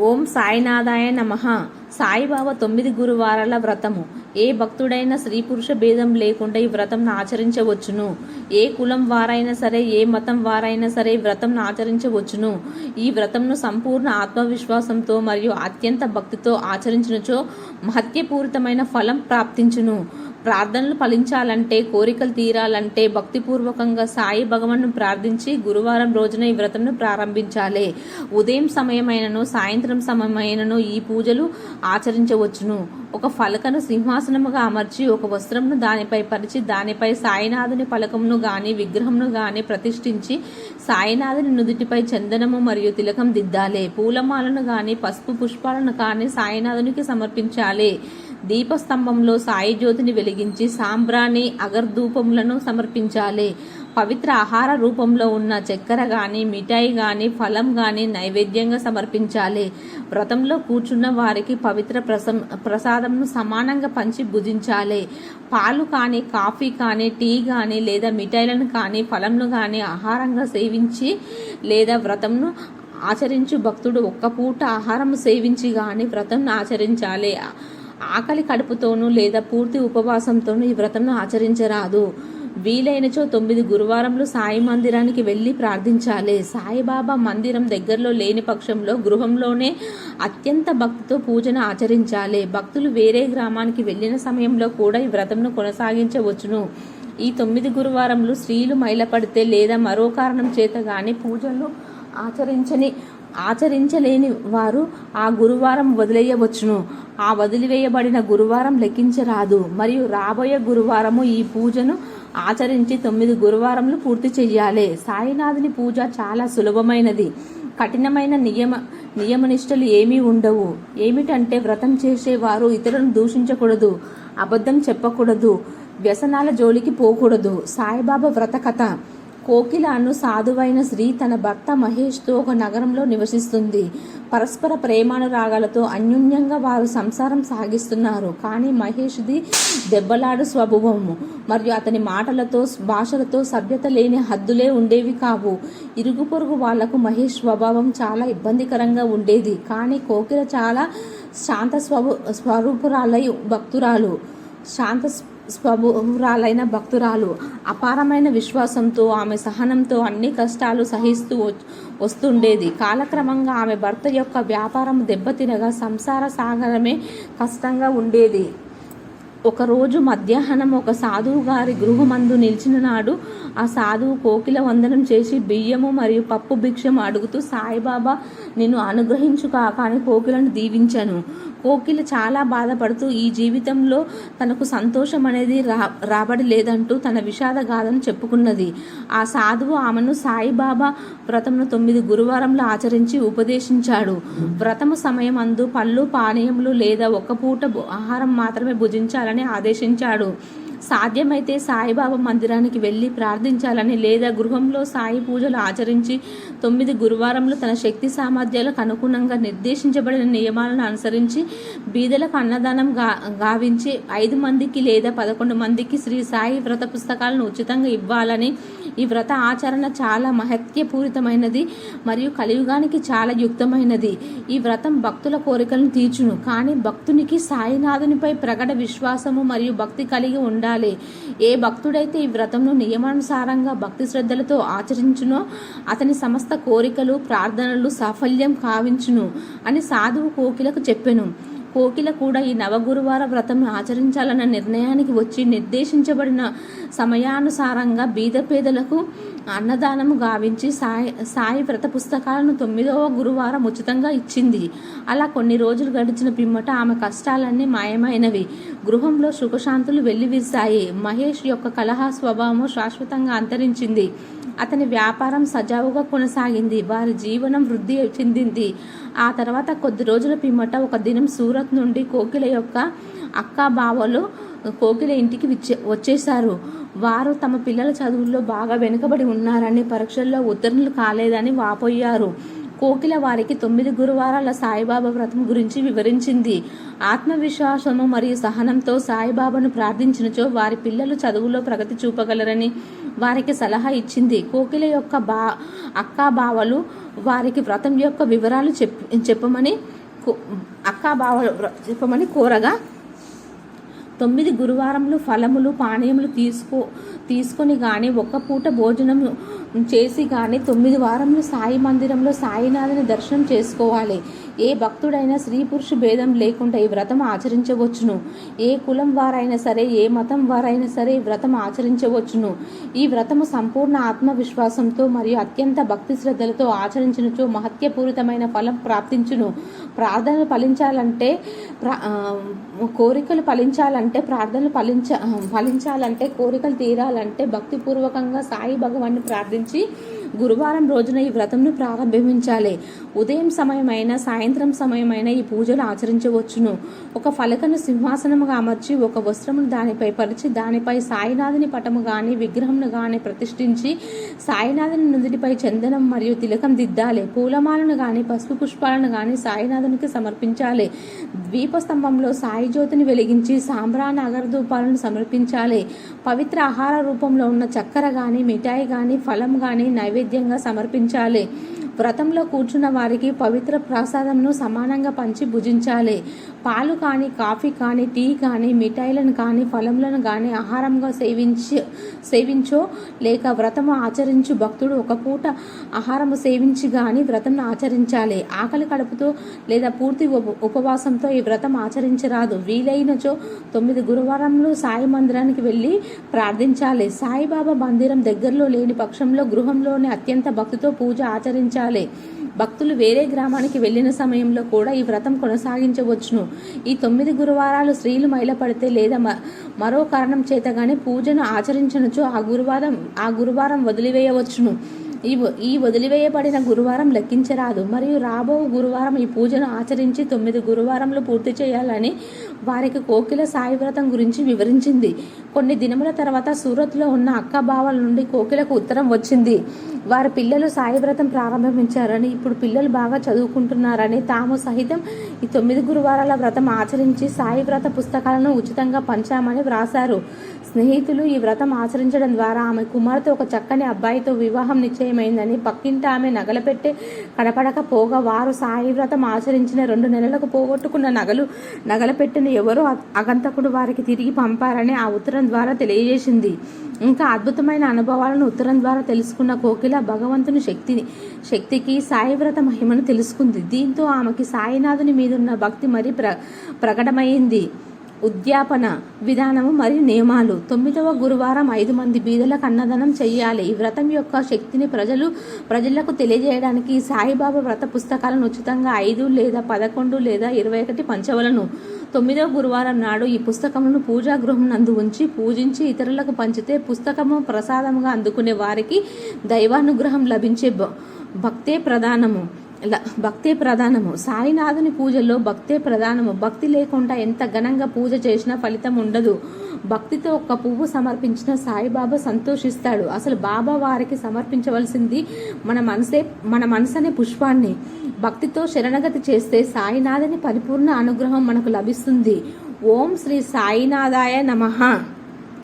ఓం సాయినాథాయ నమ. సాయిబాబా తొమ్మిది గురువారాల వ్రతము. ఏ భక్తుడైనా స్త్రీ పురుష భేదం లేకుండా ఈ వ్రతం ఆచరించవచ్చును. ఏ కులం వారైనా సరే ఏ మతం వారైనా సరే ఈ వ్రతం ఆచరించవచ్చును. ఈ వ్రతంను సంపూర్ణ ఆత్మవిశ్వాసంతో మరియు అత్యంత భక్తితో ఆచరించినచో మహత్యపూరితమైన ఫలం ప్రాప్తించును. ప్రార్థనలు ఫలించాలంటే కోరికలు తీరాలంటే భక్తిపూర్వకంగా సాయి భగవాన్ను ప్రార్థించి గురువారం రోజున ఈ వ్రతంను ప్రారంభించాలి. ఉదయం సమయమైనను సాయంత్రం సమయమైనను ఈ పూజలు ఆచరించవచ్చును. ఒక ఫలకను సింహాసనముగా అమర్చి ఒక వస్త్రమును దానిపై పరిచి దానిపై సాయినాథుని ఫలకమును గాని విగ్రహమును గాని ప్రతిష్ఠించి సాయినాథుని నుదుటిపై చందనము మరియు తిలకం దిద్దాలి. పూలమాలను గాని పసుపు పుష్పాలను కానీ సాయినాథునికి సమర్పించాలి. దీపస్తంభంలో సాయి జ్యోతిని వెలిగించి సాంబ్రాణి అగర్ధూపములను సమర్పించాలి. పవిత్ర ఆహార రూపంలో ఉన్న చక్కెర కానీ మిఠాయి కానీ ఫలం కానీ నైవేద్యంగా సమర్పించాలి. వ్రతంలో కూర్చున్న వారికి పవిత్ర ప్రసం ప్రసాదంను సమానంగా పంచి భుజించాలి. పాలు కానీ కాఫీ కానీ టీ కానీ లేదా మిఠాయిలను కానీ ఫలంను కానీ ఆహారంగా సేవించి లేదా వ్రతంను ఆచరించు భక్తుడు ఒక్క పూట ఆహారం సేవించి కానీ వ్రతం ఆచరించాలి. ఆకలి కడుపుతోనూ లేదా పూర్తి ఉపవాసంతోనూ ఈ వ్రతంను ఆచరించరాదు. వీలైనచో తొమ్మిది గురువారంలో సాయి మందిరానికి వెళ్ళి ప్రార్థించాలి. సాయిబాబా మందిరం దగ్గరలో లేని పక్షంలో గృహంలోనే అత్యంత భక్తితో పూజను ఆచరించాలి. భక్తులు వేరే గ్రామానికి వెళ్ళిన సమయంలో కూడా ఈ వ్రతంను కొనసాగించవచ్చును. ఈ తొమ్మిది గురువారంలో స్త్రీలు మైలపడితే లేదా మరో కారణం చేత గాని పూజలు ఆచరించని ఆచరించలేని వారు ఆ గురువారం వదిలేయవచ్చును. ఆ వదిలివేయబడిన గురువారం లెక్కించరాదు. మరియు రాబోయే గురువారము ఈ పూజను ఆచరించి తొమ్మిది గురువారములు పూర్తి చెయ్యాలి. సాయినాథుని పూజ చాలా సులభమైనది. కఠినమైన నియమ నియమనిష్టలు ఏమీ ఉండవు. ఏమిటంటే వ్రతం చేసేవారు ఇతరులను దూషించకూడదు అబద్ధం చెప్పకూడదు వ్యసనాల జోలికి పోకూడదు. సాయిబాబా వ్రత కథ. కోకిలాను సాధువైన స్త్రీ తన భర్త మహేష్తో ఒక నగరంలో నివసిస్తుంది. పరస్పర ప్రేమానురాగాలతో అన్యోన్యంగా వారు సంసారం సాగిస్తున్నారు. కానీ మహేష్ది దెబ్బలాడు స్వభావము మరియు అతని మాటలతో భాషలతో సభ్యత లేని హద్దులే ఉండేవి కావు. ఇరుగు పొరుగు వాళ్ళకు మహేష్ స్వభావం చాలా ఇబ్బందికరంగా ఉండేది. కానీ కోకిల చాలా శాంత స్వభ స్వరూపురాలై భక్తురాలు. శాంత స్వభురాలైన భక్తురాలు. అపారమైన విశ్వాసంతో ఆమె సహనంతో అన్ని కష్టాలు సహిస్తూ వస్తుండేది. కాలక్రమంగా ఆమె భర్త యొక్క వ్యాపారం దెబ్బతినగా సంసార సాగరమే కష్టంగా ఉండేది. ఒకరోజు మధ్యాహ్నం ఒక సాధువు గారి గృహమందు నిలిచిన నాడు ఆ సాధువు కోకిల వందనం చేసి బియ్యము మరియు పప్పు భిక్షం అడుగుతూ సాయిబాబా నిన్ను అనుగ్రహించు కాక కోకిలను దీవించను. కోకిల చాలా బాధపడుతూ ఈ జీవితంలో తనకు సంతోషం అనేది రా రాబడి లేదంటూ తన విషాద గాథను చెప్పుకున్నది. ఆ సాధువు ఆమెను సాయిబాబా వ్రతమును తొమ్మిది గురువారంలో ఆచరించి ఉపదేశించాడు. వ్రతము సమయం అందు పళ్ళు పానీయములు లేదా ఒక్క పూట ఆహారం మాత్రమే భుజించాలని ఆదేశించాడు. సాధ్యమైతే సాయిబాబా మందిరానికి వెళ్ళి ప్రార్థించాలని లేదా గృహంలో సాయి పూజలు ఆచరించి తొమ్మిది గురువారంలో తన శక్తి సామర్థ్యాలకు అనుగుణంగా నిర్దేశించబడిన నియమాలను అనుసరించి బీదలకు అన్నదానం గా గావించి ఐదు మందికి లేదా పదకొండు మందికి శ్రీ సాయి వ్రత పుస్తకాలను ఉచితంగా ఇవ్వాలని ఈ వ్రత ఆచరణ చాలా మహత్యపూరితమైనది మరియు కలియుగానికి చాలా యుక్తమైనది. ఈ వ్రతం భక్తుల కోరికలను తీర్చును. కానీ భక్తునికి సాయినాథునిపై ప్రకట విశ్వాసము మరియు భక్తి కలిగి ఉండాలి. ఏ భక్తుడైతే ఈ వ్రతంను నియమానుసారంగా భక్తి శ్రద్ధలతో ఆచరించునో అతని సమస్త కోరికలు ప్రార్థనలు సాఫల్యం కావించును అని సాధువు కోకిలకు చెప్పెను. కోకిల కూడా ఈ నవగురువార వ్రతం ఆచరించాలన్న నిర్ణయానికి వచ్చి నిర్దేశించబడిన సమయానుసారంగా బీద పేదలకు అన్నదానము గావించి సాయి సాయి వ్రత పుస్తకాలను తొమ్మిదవ గురువారం ఉచితంగా ఇచ్చింది. అలా కొన్ని రోజులు గడిచిన పిమ్మట ఆమె కష్టాలన్నీ మాయమైనవి. గృహంలో సుఖశాంతులు వెల్లివిరిశాయి. మహేష్ యొక్క కలహ స్వభావము శాశ్వతంగా అంతరించింది. అతని వ్యాపారం సజావుగా కొనసాగింది. వారి జీవనం వృద్ధి చెందింది. ఆ తర్వాత కొద్ది రోజుల పిమ్మట ఒక దినం సూరత్ నుండి కోకిల యొక్క అక్క బావలు కోకిల ఇంటికి వచ్చేశారు. వారు తమ పిల్లల చదువుల్లో బాగా వెనుకబడి ఉన్నారని పరీక్షల్లో ఉత్తర్వులు కాలేదని వాపోయారు. కోకిల వారికి తొమ్మిది గురువారాల సాయిబాబా వ్రతం గురించి వివరించింది. ఆత్మవిశ్వాసము మరియు సహనంతో సాయిబాబాను ప్రార్థించినచో వారి పిల్లలు చదువులో ప్రగతి చూపగలరని వారికి సలహా ఇచ్చింది. కోకిల యొక్క బా అక్కా బావలు వారికి వ్రతం యొక్క వివరాలు చెప్ చెప్పమని కో- అక్కా బావలు చెప్పమని కోరగా తొమ్మిది గురువారములు ఫలములు పానీయములు తీసుకో తీసుకొని కానీ ఒక్క పూట భోజనం చేసి కానీ తొమ్మిది వారంలో సాయి మందిరంలో సాయినాథుని దర్శనం చేసుకోవాలి. ఏ భక్తుడైనా స్త్రీ పురుష భేదం లేకుండా ఈ వ్రతం ఆచరించవచ్చును. ఏ కులం వారైనా సరే ఏ మతం వారైనా సరే ఈ వ్రతం ఆచరించవచ్చును. ఈ వ్రతము సంపూర్ణ ఆత్మవిశ్వాసంతో మరియు అత్యంత భక్తి శ్రద్ధలతో ఆచరించినచో మహత్యపూరితమైన ఫలం ప్రాప్తించును. ప్రార్థనలు ఫలించాలంటే కోరికలు ఫలించాలంటే ప్రార్థనలు ఫలించ ఫలించాలంటే కోరికలు తీరాలంటే భక్తిపూర్వకంగా సాయి భగవాన్ని ప్రార్థించి గురువారం రోజున ఈ వ్రతంను ప్రారంభించాలి. ఉదయం సమయమైన సాయంత్రం సమయమైన ఈ పూజలు ఆచరించవచ్చును. ఒక ఫలకను సింహాసనముగా అమర్చి ఒక వస్త్రమును దానిపై పరిచి దానిపై సాయినాథుని పటము గాని విగ్రహంను గాని ప్రతిష్ఠించి సాయినాథుని నుదుటిపై చందనం మరియు తిలకం దిద్దాలి. పూలమాలను గాని పసుపు పుష్పాలను గాని సాయినాథునికి సమర్పించాలి. ద్వీపస్తంభంలో సాయి జ్యోతిని వెలిగించి సాంబ్రాన్ అగరధూపాలను సమర్పించాలి. పవిత్ర ఆహార రూపంలో ఉన్న చక్కెర గాని మిఠాయి గాని ఫలం గాని నైవేద్యంగా సమర్పించాలి. వ్రతంలో కూర్చున్న వారికి పవిత్ర ప్రసాదంను సమానంగా పంచి భుజించాలి. పాలు కానీ కాఫీ కానీ టీ కానీ మిఠాయిలను కానీ ఫలములను కానీ ఆహారంగా సేవించి సేవించో లేక వ్రతము ఆచరించు భక్తుడు ఒక పూట ఆహారము సేవించి కానీ వ్రతంను ఆచరించాలి. ఆకలి కడుపుతో లేదా పూర్తి ఉప- ఉపవాసంతో ఈ వ్రతం ఆచరించరాదు. వీలైనచో తొమ్మిది గురువారంలో సాయి మందిరానికి వెళ్ళి ప్రార్థించాలి. సాయిబాబా మందిరం దగ్గరలో లేని పక్షంలో గృహంలోని అత్యంత భక్తితో పూజ ఆచరించాలి. భక్తులు వేరే గ్రామానికి వెళ్ళిన సమయంలో కూడా ఈ వ్రతం కొనసాగించవచ్చును. ఈ తొమ్మిది గురువారాలు స్త్రీలు మైలపడితే లేదా మ- మరో కారణం చేత గాని పూజను ఆచరించనుచో ఆ గురువారం ఆ గురువారం వదిలివేయవచ్చును. ఈ వ- ఈ వదిలివేయబడిన గురువారం లెక్కించరాదు. మరియు రాబో గురువారం ఈ పూజను ఆచరించి తొమ్మిది గురువారంలో పూర్తి చేయాలని వారికి కోకిల సాయి వ్రతం గురించి వివరించింది. కొన్ని దినముల తర్వాత సూరత్లో ఉన్న అక్క బావల నుండి కోకిలకు ఉత్తరం వచ్చింది. వారి పిల్లలు సాయి వ్రతం ప్రారంభించారని ఇప్పుడు పిల్లలు బాగా చదువుకుంటున్నారని తాము సహితం ఈ తొమ్మిది గురువారాల వ్రతం ఆచరించి సాయి వ్రత పుస్తకాలను ఉచితంగా పంచామని వ్రాశారు. స్నేహితులు ఈ వ్రతం ఆచరించడం ద్వారా ఆమె కుమార్తె ఒక చక్కని అబ్బాయితో వివాహం ఆలస్యమైందని పక్కింట ఆమె నగలపెట్టే కనపడకపోగా వారు సాయి వ్రతం ఆచరించిన రెండు నెలలకు పోగొట్టుకున్న నగలు నగలపెట్టిన ఎవరో అగంతకుడు వారికి తిరిగి పంపారని ఆ ఉత్తరం ద్వారా తెలియజేసింది. ఇంకా అద్భుతమైన అనుభవాలను ఉత్తరం ద్వారా తెలుసుకున్న కోకిల భగవంతుని శక్తిని శక్తికి సాయి వ్రత మహిమను తెలుసుకుంది. దీంతో ఆమెకి సాయినాథుని మీదున్న భక్తి మరి ప్ర ప్రకటమైంది. ఉద్యాపన విధానము మరియు నియమాలు. తొమ్మిదవ గురువారం ఐదు మంది బీదలకు అన్నదానం చేయాలి. ఈ వ్రతం యొక్క శక్తిని ప్రజలు ప్రజలకు తెలియజేయడానికి సాయిబాబా వ్రత పుస్తకాలను ఉచితంగా ఐదు లేదా పదకొండు లేదా ఇరవై ఒకటి పంచవలను. తొమ్మిదవ గురువారం నాడు ఈ పుస్తకమును పూజా గృహం నందు ఉంచి పూజించి ఇతరులకు పంచితే పుస్తకము ప్రసాదముగా అందుకునే వారికి దైవానుగ్రహం లభించే భ- భక్తే ప్రధానము. భక్తే ప్రధానము. సాయినాథుని పూజల్లో భక్తే ప్రధానము. భక్తి లేకుండా ఎంత ఘనంగా పూజ చేసినా ఫలితం ఉండదు. భక్తితో ఒక్క పువ్వు సమర్పించిన సాయిబాబా సంతోషిస్తాడు. అసలు బాబా వారికి సమర్పించవలసింది మన మనసే మన మనసనే పుష్పాన్ని. భక్తితో శరణగతి చేస్తే సాయినాథుని పరిపూర్ణ అనుగ్రహం మనకు లభిస్తుంది. ఓం శ్రీ సాయినాథాయ నమః.